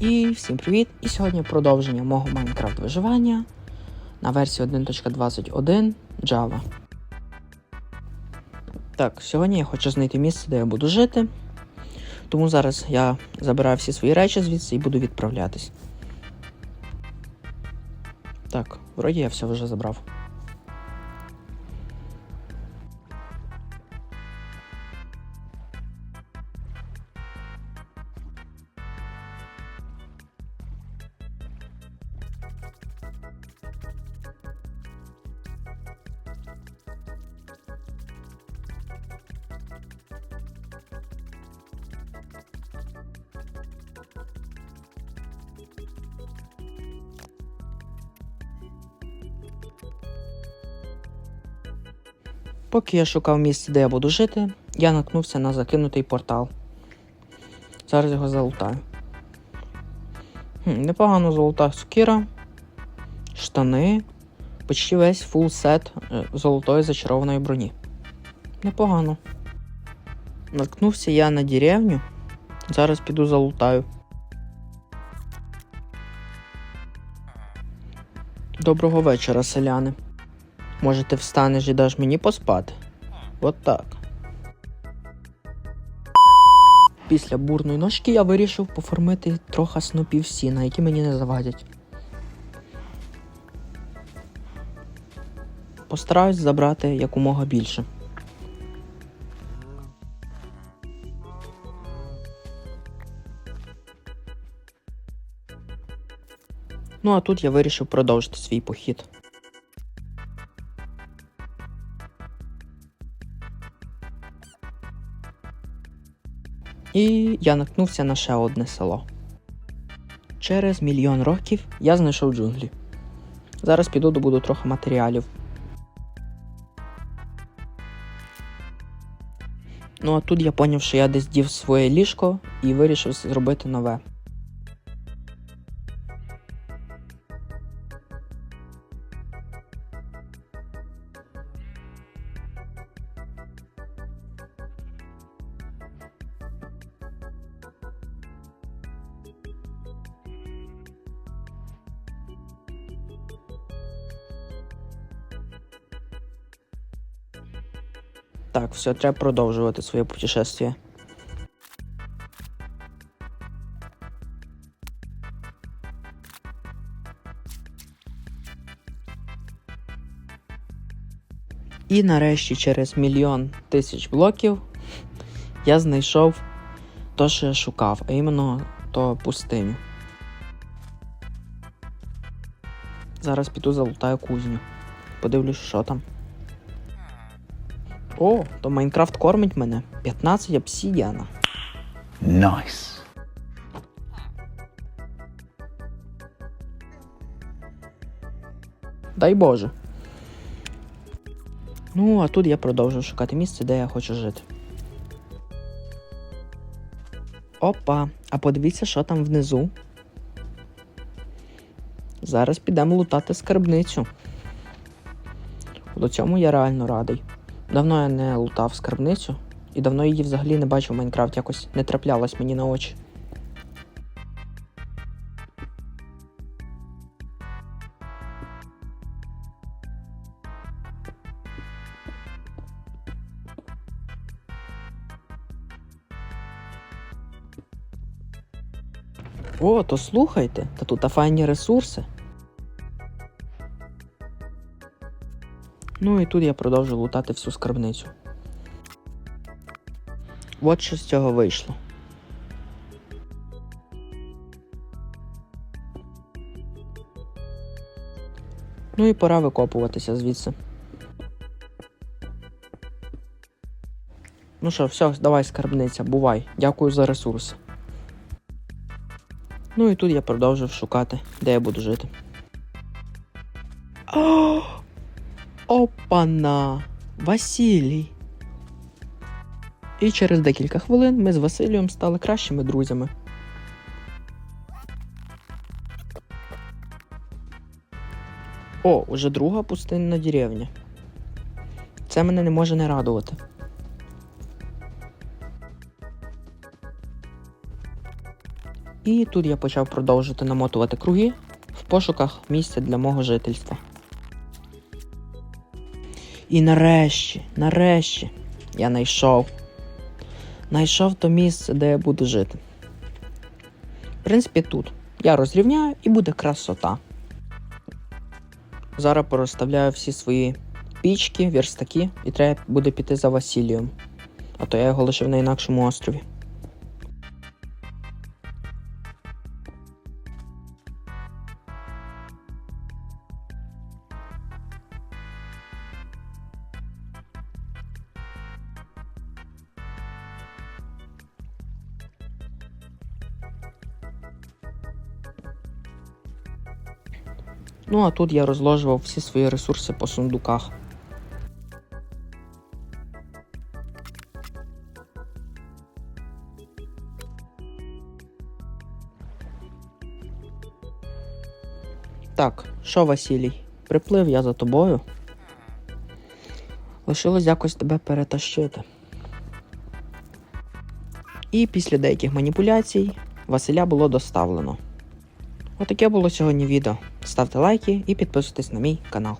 І всім привіт! І сьогодні продовження мого Майнкрафт виживання на версії 1.21 Java. Так, сьогодні я хочу знайти місце, де я буду жити. Тому зараз я забираю всі свої речі звідси і буду відправлятись. Так, вроді я все вже забрав. Поки я шукав місце, де я буду жити, я наткнувся на закинутий портал. Зараз його залутаю. Хм, непогано золота сукіра, штани, почти весь фул сет золотої зачарованої броні. Непогано. Наткнувся я на деревню. Зараз піду залутаю. Доброго вечора, селяни. Може, ти встанеш і даш мені поспати? От так. Після бурної ночки я вирішив поформити трохи снопів сіна, які мені не завадять. Постараюсь забрати якомога більше. Ну а тут я вирішив продовжити свій похід. І я наткнувся на ще одне село. Через мільйон років я знайшов джунглі. Зараз піду добуду трохи матеріалів. Ну а тут я поняв, що я десь дів своє ліжко і вирішив зробити нове. Так, все, треба продовжувати своє путешествие. І нарешті через мільйон тисяч блоків я знайшов то, що я шукав, а іменно то пустиню. Зараз піду залутаю кузню. Подивлюсь, що там. О, то Майнкрафт кормить мене. 15 обсідіана. Nice. Дай Боже. Ну, а тут я продовжую шукати місце, де я хочу жити. Опа, а подивіться, що там внизу. Зараз підемо лутати скарбницю. До цьому я реально радий. Давно я не лутав скарбницю, і давно її взагалі не бачив в Майнкрафт, якось не траплялась мені на очі. О, то слухайте, та тут файні ресурси. Ну і тут я продовжу лутати всю скарбницю. От що з цього вийшло. Ну і пора викопуватися звідси. Ну що, все, давай, скарбниця, бувай. Дякую за ресурси. Ну і тут я продовжив шукати, де я буду жити. О! Опана! Василій! І через декілька хвилин ми з Василієм стали кращими друзями. О, уже друга пустинна деревня. Це мене не може не радувати. І тут я почав продовжити намотувати круги в пошуках місця для мого жительства. І нарешті, нарешті, я знайшов. Найшов то місце, де я буду жити. В принципі, тут. Я розрівняю і буде красота. Зараз порозставляю всі свої пічки, верстаки, і треба буде піти за Васілієм. А то я його лишив на інакшому острові. Ну а тут я розложував всі свої ресурси по сундуках. Так, що, Василій? Приплив я за тобою. Лишилось якось тебе перетащити. І після деяких маніпуляцій Василя було доставлено. Отаке було сьогодні відео. Ставте лайки і підписуйтесь на мій канал.